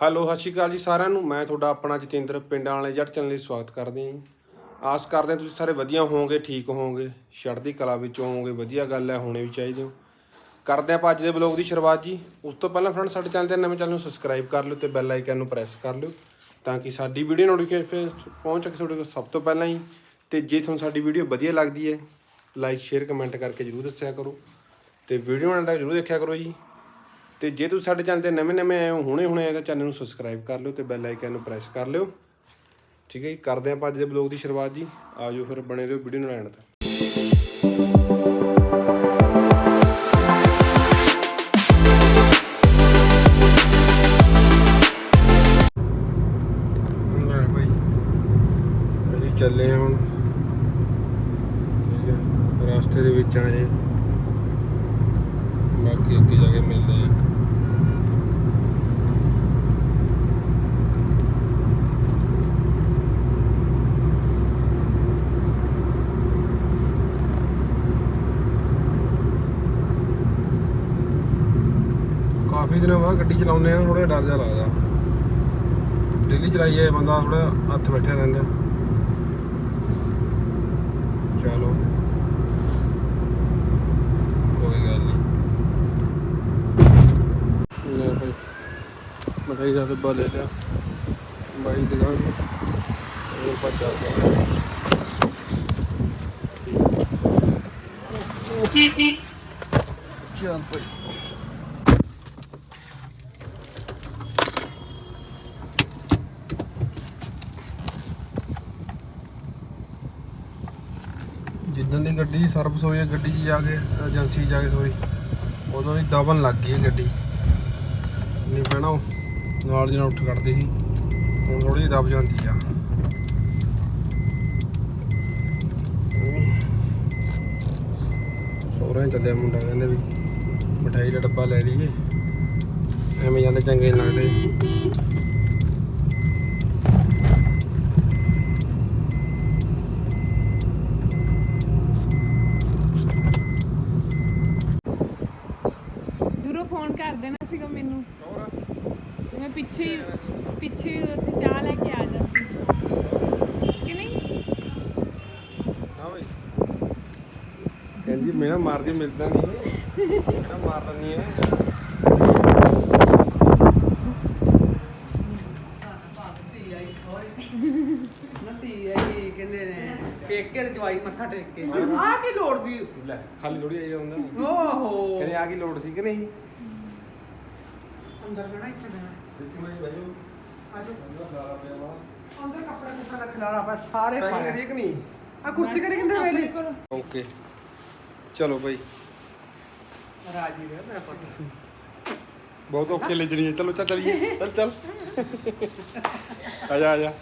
Hello, ਸਤਿ ਸ਼੍ਰੀ ਅਕਾਲ ਜੀ ਸਾਰਿਆਂ ਨੂੰ। ਮੈਂ ਤੁਹਾਡਾ ਆਪਣਾ ਜਤਿੰਦਰ ਪਿੰਡਾਂ ਵਾਲੇ ਜੱਟ ਚੈਨਲ ਲਈ ਸਵਾਗਤ ਕਰਦੇ ਹਾਂ। ਜੀ ਆਸ ਕਰਦੇ ਹਾਂ ਤੁਸੀਂ ਸਾਰੇ ਵਧੀਆ ਹੋਵੋਗੇ, ਠੀਕ ਹੋਵੋਗੇ ਚੜ੍ਹਦੀ ਕਲਾ ਵਿੱਚ ਹੋਵੋਗੇ, ਵਧੀਆ ਗੱਲ ਹੈ, ਹੋਣੇ ਵੀ ਚਾਹੀਦੇ ਹੋ। ਕਰਦੇ ਆਪਾਂ ਅੱਜ ਦੇ ਬਲੌਗ ਦੀ ਸ਼ੁਰੂਆਤ ਜੀ। ਉਸ ਤੋਂ ਪਹਿਲਾਂ ਫਰੈਂਡ ਸਾਡੇ ਚੈਨਲ ਦੇ ਨਵੇਂ ਚੈਨਲ ਨੂੰ ਸਬਸਕ੍ਰਾਈਬ ਕਰ ਲਿਓ ਤੇ ਬੈਲ ਆਈਕਨ ਨੂੰ ਪ੍ਰੈਸ ਕਰ ਲਿਓ ਤਾਂ ਕਿ ਸਾਡੀ ਵੀਡੀਓ ਨੋਟੀਫਿਕੇਸ਼ਨ ਪਹੁੰਚ ਸਕੇ ਤੁਹਾਡੇ ਕੋਲ ਸਭ ਤੋਂ ਪਹਿਲਾਂ ਹੀ। ਤੇ ਜੇ ਤੁਹਾਨੂੰ ਸਾਡੀ ਵੀਡੀਓ ਵਧੀਆ ਲੱਗਦੀ ਹੈ ਲਾਈਕ ਸ਼ੇਅਰ ਕਮੈਂਟ ਕਰਕੇ ਜਰੂਰ ਦੱਸਿਆ ਕਰੋ। ਤੇ ਵੀਡੀਓ ਨਾਲ ਤੱਕ ਜਰੂਰ ਦੇਖਿਆ ਕਰੋ ਜੀ। ਤੇ ਜੇ ਤੁਸੀਂ ਸਾਡੇ ਚੈਨਲ ਤੇ ਨਵੇਂ ਨਵੇਂ ਆਏ ਹੋ, ਹੁਣੇ ਹੁਣੇ ਆਏ ਤਾਂ ਚੈਨਲ ਨੂੰ ਸਬਸਕ੍ਰਾਈਬ ਕਰ ਲਿਓ ਤੇ ਬੈਲ ਆਈਕਨ ਨੂੰ ਪ੍ਰੈਸ ਕਰ ਲਿਓ। ਠੀਕ ਹੈ ਜੀ, ਕਰਦੇ ਆਪਾਂ ਅੱਜ ਦੇ ਬਲੌਗ ਦੀ ਸ਼ੁਰੂਆਤ ਜੀ। ਆਜੋ ਫਿਰ ਬਣੇ ਰਹੋ ਵੀਡੀਓ ਨੂੰ ਐਂਡ ਤੱਕ। ਚੱਲੇ ਹਾਂ ਹੁਣ। ਠੀਕ ਹੈ, ਰਸਤੇ ਦੇ ਵਿੱਚ ਆਏ ਜੀ ਬਾਕੀ ਅੱਗੇ ਜਾ ਕੇ ਮਿਲਦੇ ਆ ਕਾਫੀ ਦਿਨਾਂ ਬਾਅਦ ਗੱਡੀ ਚਲਾਉਂਦੇ ਆ ਥੋੜਾ ਡਰ ਜਿਹਾ ਲੱਗਦਾ। ਡੇਲੀ ਚਲਾਈਏ ਬੰਦਾ ਥੋੜਾ ਹੱਥ ਬੈਠਿਆ ਰਹਿੰਦਾ। ਚਲੋ। ਕੋਈ ਗੱਲ ਨਹੀਂ ਲੈ ਭਾਈ ਮਠਾਈ ਦਾ ਡੱਬਾ ਲੈ ਲਿਆ। ਬਾਈ ਦੀ ਦੁਕਾਨ ਉਹ ਪਚਾ ਗਿਆ ਚੱਲ ਭਾਈ ਜਿੱਦਣ ਦੀ ਗੱਡੀ ਸਰਵਿਸ ਹੋਈ ਹੈ, ਗੱਡੀ 'ਚ ਜਾ ਕੇ, ਏਜੰਸੀ ਜਾ ਕੇ ਸੋਰੀ ਉਦੋਂ ਦੀ ਦਬਨ ਲੱਗ ਗਈ ਹੈ ਗੱਡੀ। ਨਹੀਂ ਪੈਣਾ ਉਹ ਨਾਲ ਦੀ ਉੱਠ ਕੱਢਦੀ ਸੀ। ਹੁਣ ਥੋੜੀ ਜਿਹੀ ਦਬ ਜਾਂਦੀ ਆ। ਸੋਹਰੇ ਚੱਲਿਆ ਮੁੰਡਾ, ਕਹਿੰਦੇ ਵੀ ਮਠਾਈ ਦਾ ਡੱਬਾ ਲੈ ਲਈਏ। ਐਵੇਂ ਜਾਂਦੇ ਚੰਗੇ ਨੀ ਲੱਗਦੇ ਦੂਰੋਂ ਫੋਨ ਕਰ ਦੇਣਾ ਸੀਗਾ ਮੈਨੂੰ ਤੇ ਮੈਂ ਪਿੱਛੇ ਹੀ ਪਿੱਛੇ ਹੀ ਉੱਥੇ ਚਾਹ ਲੈ ਕੇ ਆ ਜਾਂਦੀ। ਕਿ ਨਹੀਂ? ਕਹਿੰਦੀ ਮੇਰਾ ਮਾਰਦੀ ਮਿਲਦਾ ਨਹੀਂ। ਮੇਰਾ ਮਾਰਦਾ ਨਹੀਂ ਹੈ ਨਤੀ ਆਈ ਕਹਿੰਦੇ ਨੇ ਪੇਕੇ ਤੇ ਜਵਾਈ ਮੱਥਾ ਟੇਕ ਕੇ। ਆ ਕੀ ਲੋੜ ਦੀ ਲੈ ਖਾਲੀ ਥੋੜੀ ਆਈ ਹੁੰਦਾ ਓਹੋ। ਕਹਿੰਦੇ ਆ ਕੀ ਲੋੜ ਸੀ ਕਿ ਨਹੀਂ? ਅੰਦਰ ਬਣਾ ਇੱਥੇ ਬਣਾ ਦਿੱਤੀ ਮੈਂ ਭਾਈ ਆਜੋ ਅੰਦਰ ਕੱਪੜਾ ਕੁੱਪੜਾ ਦਾ ਖਿਲਾਰਾ ਪਿਆ ਸਾਰੇ ਪੈਕਿੰਗ ਪਾਏ। ਕਰੀਏ ਕਿ ਨਹੀਂ। ਆ ਕੁਰਸੀ ਕਰੀ ਕਿੰਦਰ ਵੇਲੀ ਓਕੇ। ਚਲੋ ਭਾਈ ਰਾਜੀ ਰਿਹਾ ਮੈਂ ਪਤਾ। ਬਹੁਤ ਔਖੇ ਲੈ ਜਣੀ ਚਲੋ ਚੱਲ ਚਲੀਏ। ਚੱਲ ਚੱਲ। ਆ ਜਾ ਆ ਜਾ।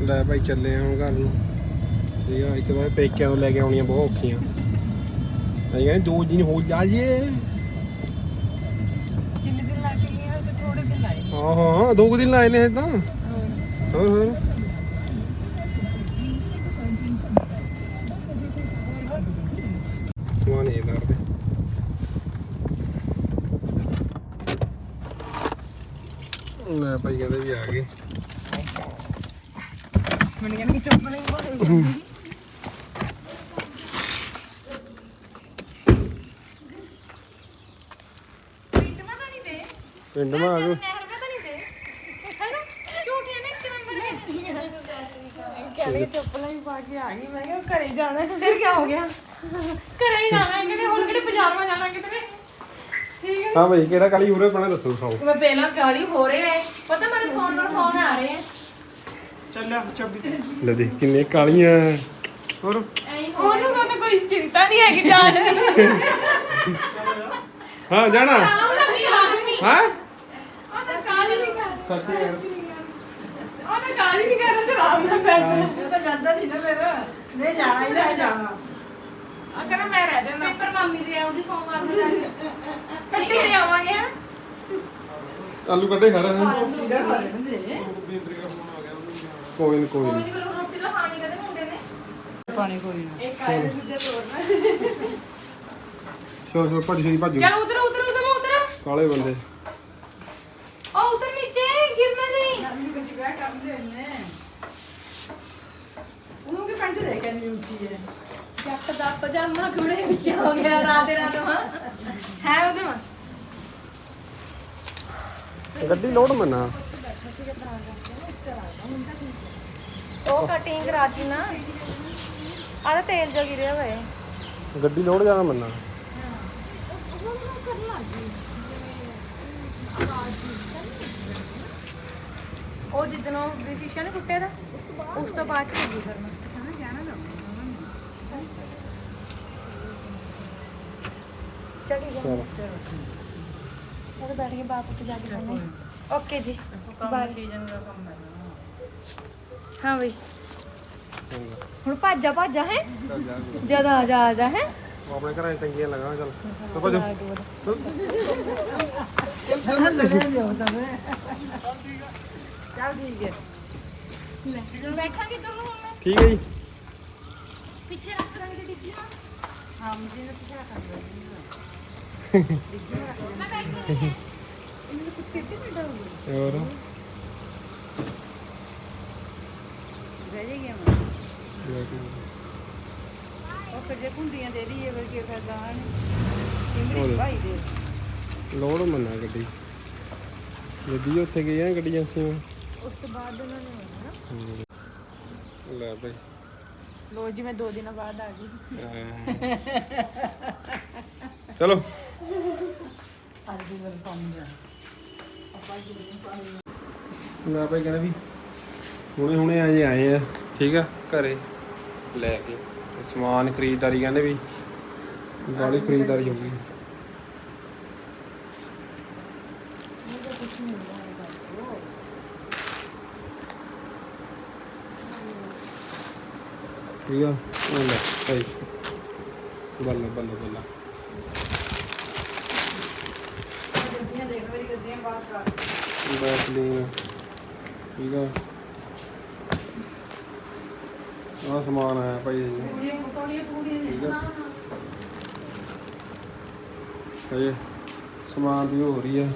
ਲੈ ਭਾਈ ਚੱਲੇ ਹਾਂ ਹੁਣ ਘਰ ਨੂੰ। ਠੀਕ ਆ ਇੱਕ ਵਾਰ ਪੇਕਿਆਂ ਤੋਂ ਲੈ ਕੇ ਆਉਣੀਆਂ ਬਹੁਤ ਔਖੀਆਂ। ਅਸੀਂ ਕਹਿੰਦੇ ਦੋ ਦਿਨ ਹੋ ਜਾਈਏ ਕਿੰਨੇ ਦਿਨ ਲਾ ਕੇ ਗਏ ਤੇ ਥੋੜੇ ਦਿਨ ਲਾਏ। ਹਾਂ ਹਾਂ ਦੋ ਕੁ ਦਿਨ ਲਾਏ ਨੇ ਇਹ ਤਾਂ। ਹੋਰ ਹੋਰ। ਸਮਾਨ ਇਹ ਕਰਦੇ ਲੈ ਭਾਈ ਕਹਿੰਦੇ ਵੀ ਆ ਗਏ। ਮੈਨੂੰ ਕਹਿੰਦੇ ਚੁੱਪ ਨਹੀਂ ਬੋਲ ਪਿੰਡ ਮਾ ਤਾਂ ਨਹੀਂ ਦੇ ਪਿੰਡ ਮਾ ਆ ਗਏ ਕਹਿੰਦੇ ਚੱਪਲਾਂ ਹੀ ਪਾ ਕੇ ਆ ਗਈ ਮੈਂ ਕਿਹਾ ਘਰੇ ਜਾਣਾ। ਫਿਰ ਕੀ ਹੋ ਗਿਆ? ਘਰੇ ਹੀ ਜਾਣਾ ਹੈ ਕਹਿੰਦੇ ਹੁਣ ਕਿਹੜੇ ਬਾਜ਼ਾਰ ਮਾ ਜਾਣਾ ਕਿਤੇ ਠੀਕ ਹੈ ਹਾਂ ਭਾਈ ਕਿਹੜਾ ਕਾਲੀ ਉਰੇ ਪਣਾ ਦੱਸੋ ਸੌ ਮੈਂ ਪਹਿਲਾਂ ਕਾਲੀ ਹੋ ਰਿਹਾ ਹੈ ਪਤਾ ਮੇਰੇ ਫੋਨ ਪਰ ਫੋਨ ਆ ਰਹੇ? ਹੈ ਚੱਲਿਆ ਚੱਬੀ ਲੈ ਦੇਖ ਕਿੰਨੇ ਕਾਲੀਆਂ। ਹੋਰ? ਉਹਨੂੰ ਤਾਂ ਕੋਈ ਚਿੰਤਾ ਨਹੀਂ ਹੈਗੀ ਜਾਣ ਦੀ। ਹਾਂ ਜਾਣਾ। ਹਾਂ ਉਹ ਤਾਂ ਕਾਲੀ ਨਹੀਂ ਕਰ ਸੱਚੀ ਉਹ ਤਾਂ ਕਾਲੀ ਨਹੀਂ ਕਰ ਤੇ ਆਰਾਮ ਨਾਲ ਬੈਠ ਇਹ ਤਾਂ ਜਾਂਦਾ ਨਹੀਂ ਨਾ ਫਿਰ। ਨਹੀਂ ਜਾਣਾ ਹੀ ਲੈ ਜਾਣਾ। ਆ ਕਹਿੰਦਾ ਮੈਂ ਰਹਿ ਜਾਣਾ। ਪੇਪਰ ਮਾਮੀ ਦੇ ਆਉਂਦੀ ਸੋਮਵਾਰ ਨੂੰ ਜਾ ਕੇ ਕੱਟੀ ਦੇ ਆਵਾਂਗੇ ਹਾਂ? ਆਲੂ ਕੱਢੇ ਖਾ ਰਹੇ ਇਹਦਾ ਹਾਲੇ ਹੁੰਦੇ ਕੋਈ ਨੀ ਕੋਈ ਕੋਈ ਨੀ। ਨਹੀਂ ਫਿਰ ਰੋਟੀ ਤਾਂ ਖਾਣੀ ਕਦੇ ਮੁੰਡੇ ਨੇ। ਪਾਣੀ ਕੋਈ ਨਾ। ਇੱਕ ਆਏ ਦੂਜਾ ਤੋੜਨਾ ਚਲੋ ਚਲੋ ਭੱਜ ਛੇਤੀ ਭੱਜ। ਚਲ ਉਧਰ ਉਧਰ ਉਧਰ ਉਧਰ। ਕਾਲੇ ਬੰਦੇ ਉਹ ਉਧਰ ਨੀਚੇ ਗਿਰਨਾ ਨਹੀਂ ਨਵੀਂ ਕੁਝ ਵਿਆਹ ਕਰਦੇ ਨੇ ਉਹਨੂੰ ਵੀ ਪੈਂਟ ਦੇ ਕੇ ਨਹੀਂ ਉੱਠੀ ਹੈ ਜੱਟ ਦਾ ਪਜਾਮਾ ਕੁੜੇ ਵਿੱਚ ਹੋ ਗਿਆ ਰਾਤ ਰਾਤ ਮਾ ਹੈ। ਉਹਦੇ ਮਾ। ਗੱਡੀ ਲੋਡ ਮੰਨਾ। ਉਹ ਕਟਿੰਗ ਕਰਾਤੀ ਨਾ। ਆਦਾ ਤੇਲ ਜੋ ਗਿਰਿਆ ਹੋਇਆ ਗੱਡੀ ਲੋਡ ਜਾਣਾ ਮੰਨਾ। ਉਹ ਜਿੱਦਣ ਉਹ ਦੇ ਸ਼ੀਸ਼ਾ ਨੇ ਟੁੱਟਿਆ ਦਾ ਉਸ ਤੋਂ ਬਾਅਦ ਚ ਲੱਗੀ ਜਾ ਚਲੋ ਉਹ ਬੈਠ ਕੇ ਬਾਪ ਉੱਤੇ ਜਾ ਕੇ ਕਰਨੇ ਓਕੇ ਜੀ ਬਾਏ ਸੀਜ਼ਨ ਦਾ ਕੰਮ ਹੈ ਹਾਂ ਬਈ ਹੁਣ ਭਾਜਾ ਭਾਜਾ ਹੈ ਜਦ ਆ ਜਾ ਆ ਜਾ ਹੈ ਉਹ ਆਪਣੇ ਘਰਾਂ 'ਚ ਟੰਗੀਆਂ ਲਗਾ ਚੱਲ ਤੂੰ ਭੱਜ ਚੱਲ ਠੀਕ ਹੈ ਲੈ ਬੈਠਾਂਗੇ ਕਿੱਧਰ ਨੂੰ ਹੁਣ ਮੈਂ? ਠੀਕ ਹੈ ਜੀ ਪਿੱਛੇ ਰੱਖ ਦਾਂਗੇ ਡਿੱਗੀ ਨਾ ਹਾਂ ਮੁਝੇ ਨਾ ਪਿਛਾ ਕਰ ਦੇ ਹੋਰ? ਭਾਈ ਲੋਡ ਮੰਨਾ ਗੱਡੀ। ਗੱਡੀ ਉੱਥੇ ਗਈ ਆ ਗੱਡੀ ਏਜੰਸੀ ਵਿੱਚ ਉਸ ਤੋਂ ਬਾਅਦ ਉਹਨਾਂ ਨੇ? ਹੋਣਾ ਲੈ ਬਈ। ਲੋ ਜੀ ਮੈਂ ਦੋ ਦਿਨਾਂ ਬਾਅਦ ਆ ਗਈ। ਚਲੋ। ਅੱਜ ਭਾਈ ਕਹਿੰਦਾ ਵੀ ਹੁਣੇ ਹੁਣੇ ਅਜੇ ਆਏ ਆ, ਠੀਕ ਆ, ਘਰੇ ਲੈ ਕੇ। ਤੇ ਸਮਾਨ ਖਰੀਦਦਾਰੀ ਕਹਿੰਦੇ ਵੀ ਗਾੜੀ ਖਰੀਦਦਾਰੀ ਹੋ ਗਈ। ਠੀਕ ਆ? ਉਹ ਲੈ ਭਾਈ। ਬੱਲੇ ਬੱਲੇ ਬੱਲੇ ਗੱਡੀਆਂ ਬੈਸਲੀਨ ਠੀਕ ਆ। ਸਮਾਨ ਆਇਆ ਭਾਈ ਜੀ ਪੂਰੀਆਂ ਪਕੌੜੀਆਂ ਪੂਰੀਆਂ ਠੀਕ ਆ। ਹਜੇ ਸਮਾਨ ਦੀ ਹੋ ਰਹੀ ਹੈ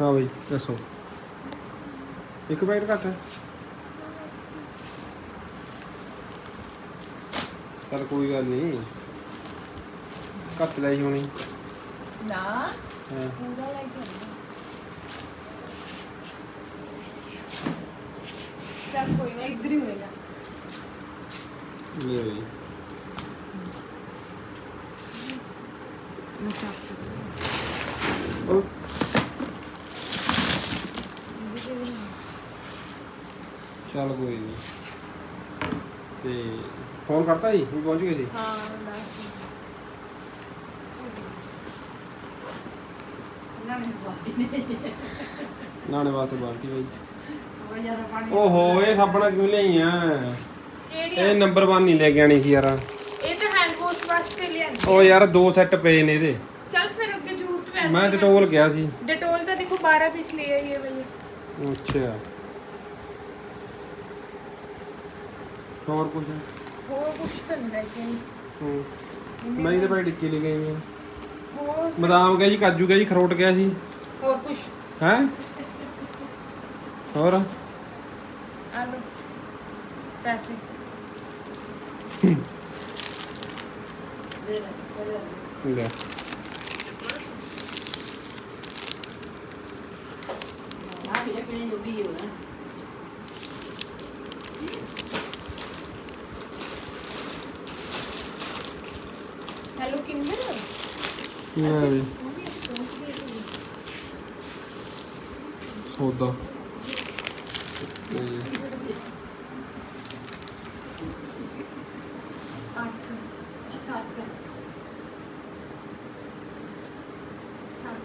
ਹਾਂ ਬਈ ਦੱਸੋ। ਇੱਕ ਪੈਕਟ ਘੱਟ ਹੈ? ਚਲ ਕੋਈ ਗੱਲ ਨਹੀਂ। ਘੱਟ ਲਈ ਹੋਣੀ। ਨਾ। ਹਾਂ ਪੂਰਾ ਲੈ ਕੇ ਚੱਲ ਕੋਈ ਨਾ। ਇੱਧਰ ਹੀ ਹੋਏਗਾ ਲੈ ਬਈ ਉਹ ਚੱਲ ਕੋਈ ਨਹੀਂ ਤੇ ਫੋਨ ਕਰਤਾ ਜੀ ਵੀ ਪਹੁੰਚ ਗਏ ਸੀ? ਹਾਂ ਬਸ ਨਾ ਨਹੀਂ ਬਾਤੀ ਨਹੀਂ ਨਾਣੇ ਵਾਸਤੇ ਬਾਲਟੀ ਬਈ? ਉਹ ਜ਼ਿਆਦਾ ਪਾਣੀ ਓਹੋ ਇਹ ਸਾਬਣਾ ਕਿਉਂ ਲਈ ਆ ਕਿਹੜੀ ਇਹ ਨੰਬਰ 1 ਨਹੀਂ ਲੈ ਕੇ ਆਣੀ ਸੀ ਯਾਰ। ਇਹ ਤਾਂ ਹੈਂਡ ਵਾਸ਼ ਵਾਸਤੇ ਲਿਆਂਦੀ ਉਹ ਯਾਰ ਦੋ ਸੈੱਟ ਪਏ ਨੇ ਇਹਦੇ। ਚੱਲ ਫਿਰ ਅੱਗੇ ਜ਼ਰੂਰਤ ਪੈ ਮੈਂ ਡਟੋਲ ਗਿਆ ਸੀ। ਡਟੋਲ ਤਾਂ ਦੇਖੋ 12 ਪੀਸ ਲੈ ਆਈ ਹੈ ਭਈ ਅੱਛਾ। ਹੋਰ ਕੁਝ ਹੋਰ ਕੁਛ ਤਾਂ ਨਹੀਂ ਲੈ ਕੇ ਆਈ। ਹੂੰ। ਮੈਂ ਇਹਦੇ ਭਾਈ ਟਿੱਕੀ ਲੈ ਗਈ ਹਾਂ ਹੋਰ ਬਦਾਮ ਗਿਆ ਜੀ ਕਾਜੂ ਗਿਆ ਜੀ ਖਰੋਟ ਗਿਆ ਸੀ। ਹੋਰ ਕੁਛ? ਹੈ? ਹੋਰ? ਆ ਲਓ ਪੈਸੇ। ਲੈ। ਲੈ ਲੈ ਆ ਵੀ ਪੀਣੇ ਜੋ ਵੀ ਹੋ ਨਾ ਹੈਲੋ ਕਿੰਦਰ ਲੈ ਵੀ ਸੌਦਾ। ਤੇ ਅੱਠ ਸੱਤ ਸੱਤ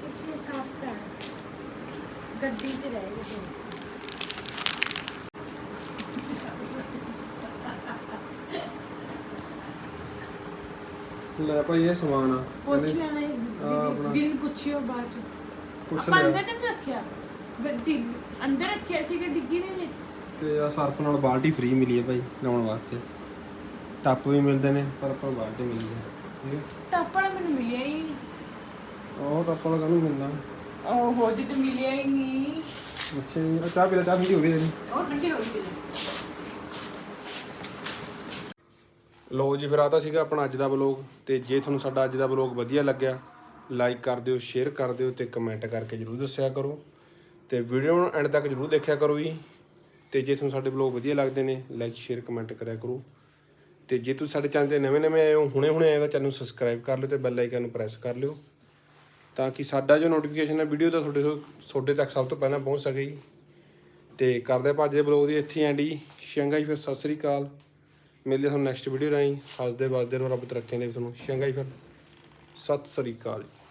ਕਿੱਥੇ ਸੱਤ ਹੈ ਗੱਡੀ 'ਚ ਰਹਿ ਗਏ ਲੈ ਭਾਈ ਇਹ ਸਮਾਨ ਆ। ਪੁੱਛ ਕਹਿੰਦੇ- ਲੈਣਾ ਇਹ ਆ ਆਪਣਾ- ਦਿਲ- ਦਿਲ ਪੁੱਛਿਓ ਬਾਅਦ ਚ। ਪੁੱਛ ਆਪਾਂ ਲਿਆ। ਅੰਦਰ ਨਹੀਂ ਰੱਖਿਆ? ਗੱਡੀ ਅੰਦਰ ਰੱਖਿਆ ਸੀਗਾ ਡਿੱਗੀ ਦੇ ਵਿੱਚ ਤੇ ਆ ਸਰਫ ਨਾਲ ਬਾਲਟੀ ਫ੍ਰੀ ਮਿਲੀ ਹੈ ਭਾਈ ਲਾਉਣ ਵਾਸਤੇ। ਟੱਪ ਵੀ ਮਿਲਦੇ ਨੇ ਪਰ ਆਪਾਂ ਬਾਅਦ ਚ ਮਿਲਦੇ ਆ। ਠੀਕ ਹੈ ਟਾਪੜਾ ਮੈਨੂੰ ਮਿਲਿਆ ਹੀ ਨਹੀਂ। ਉਹ ਟੱਪ ਵਾਲਾ ਕਾਹਨੂੰ ਮਿਲਦਾ? ਓਹੋ ਜਿੱਦ ਮਿਲਿਆ ਹੀ ਨਹੀਂ। ਅੱਛਾ ਜੀ ਆ ਚਾਹ ਪੀ ਲੈ ਚਾਹ ਪੀ ਹੋ ਗਈ ਤੇਰੀ। ਉਹ ਠੰਡੀ ਹੋ ਗਈ ਲੋ ਜੀ, ਫਿਰ ਆ ਤਾਂ ਸੀਗਾ ਆਪਣਾ ਅੱਜ ਦਾ ਵਲੌਗ ਤੇ ਜੇ ਤੁਹਾਨੂੰ ਸਾਡਾ ਅੱਜ ਦਾ ਵਲੌਗ ਵਧੀਆ ਲੱਗਿਆ ਲਾਈਕ ਕਰ ਦਿਓ ਸ਼ੇਅਰ ਕਰ ਦਿਓ ਤੇ ਕਮੈਂਟ ਕਰਕੇ ਜਰੂਰ ਦੱਸਿਆ ਕਰੋ। ਤੇ ਵੀਡੀਓ ਨੂੰ ਐਂਡ ਤੱਕ ਜਰੂਰ ਦੇਖਿਆ ਕਰੋ ਜੀ। ਤੇ ਜੇ ਤੁਹਾਨੂੰ ਸਾਡੇ ਵਲੌਗ ਵਧੀਆ ਲੱਗਦੇ ਨੇ ਲਾਈਕ ਸ਼ੇਅਰ ਕਮੈਂਟ ਕਰਿਆ ਕਰੋ। ਤੇ ਜੇ ਤੁਸੀਂ ਸਾਡੇ ਚੈਨਲ ਤੇ ਨਵੇਂ-ਨਵੇਂ ਆਏ ਹੋ ਹੁਣੇ-ਹੁਣੇ ਆਏ ਹੋ ਤਾਂ ਚੈਨਲ ਨੂੰ ਸਬਸਕ੍ਰਾਈਬ ਕਰ ਲਿਓ ਤੇ ਬੈਲ ਆਈਕਨ ਨੂੰ ਪ੍ਰੈਸ ਕਰ ਲਿਓ। ਤਾਂ ਕਿ ਸਾਡਾ ਜੋ ਨੋਟੀਫਿਕੇਸ਼ਨ ਹੈ ਵੀਡੀਓ ਦਾ ਤੁਹਾਡੇ ਤੁਹਾਡੇ ਤੱਕ ਸਭ ਤੋਂ ਪਹਿਲਾਂ ਪਹੁੰਚ ਸਕੇ ਜੀ। ਤੇ ਕਰਦੇ ਆਪਾਂ ਅੱਜ ਦੇ ਵਲੌਗ ਦੀ ਇੱਥੇ ਐਂਡ ਜੀ। ਸ਼ੰਘਾਈ ਫਿਰ, ਸਤਿ ਸ੍ਰੀ ਅਕਾਲ। ਮਿਲਦੇ ਹਾਂ ਤੁਹਾਨੂੰ ਨੈਕਸਟ ਵੀਡੀਓ ਰਾਹੀਂ ਹੱਸਦੇ ਵੱਸਦੇ ਰਹੋ ਰੱਬ ਤਰੱਕੀਆਂ ਦੇ ਤੁਹਾਨੂੰ। ਸ਼ੰਘਾਈ ਫਿਰ। ਸਤਿ ਸ੍ਰੀ ਅਕਾਲ ਜੀ।